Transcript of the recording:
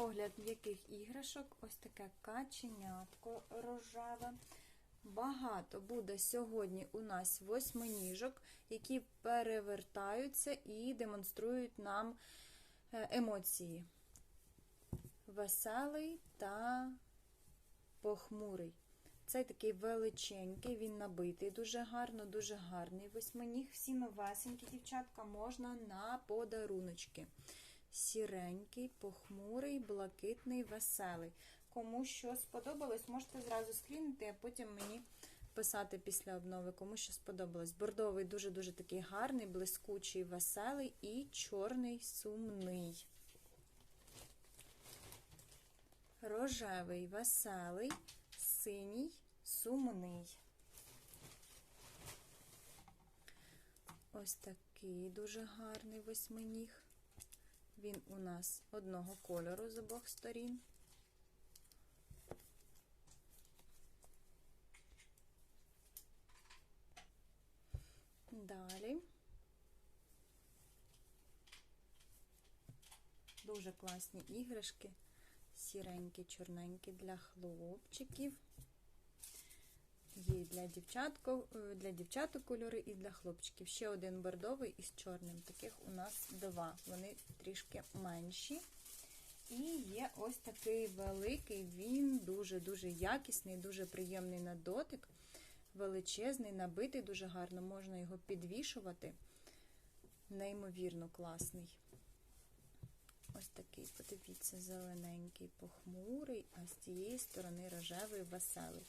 Огляд м'яких іграшок. Ось таке каченятко рожеве. Багато буде сьогодні у нас восьминіжок, які перевертаються і демонструють нам е, емоції. Веселий та похмурий. Цей такий величенький, він набитий дуже гарно, дуже гарний восьминіг. Всі новесенькі дівчатка можна на подаруночки. Сіренький, похмурий, блакитний, веселий. Кому що сподобалось, можете зразу скрінити, а потім мені писати після обнови, кому що сподобалось. Бордовий дуже-дуже такий гарний, блискучий, веселий і чорний сумний. Рожевий, веселий, синій, сумний. Ось такий дуже гарний восьминіг. Він у нас одного кольору з обох сторін. Далі. Дуже класні іграшки. Сіренькі, чорненькі для хлопчиків. Є для дівчатку, для дівчаток кольори і для хлопчиків. Ще один бордовий із чорним. Таких у нас два. Вони трішки менші. І є ось такий великий, він дуже-дуже якісний, дуже приємний на дотик. Величезний, набитий, дуже гарно, можна його підвішувати. Неймовірно класний. Ось такий, подивіться, зелененький, похмурий, а з цієї сторони рожевий, веселий.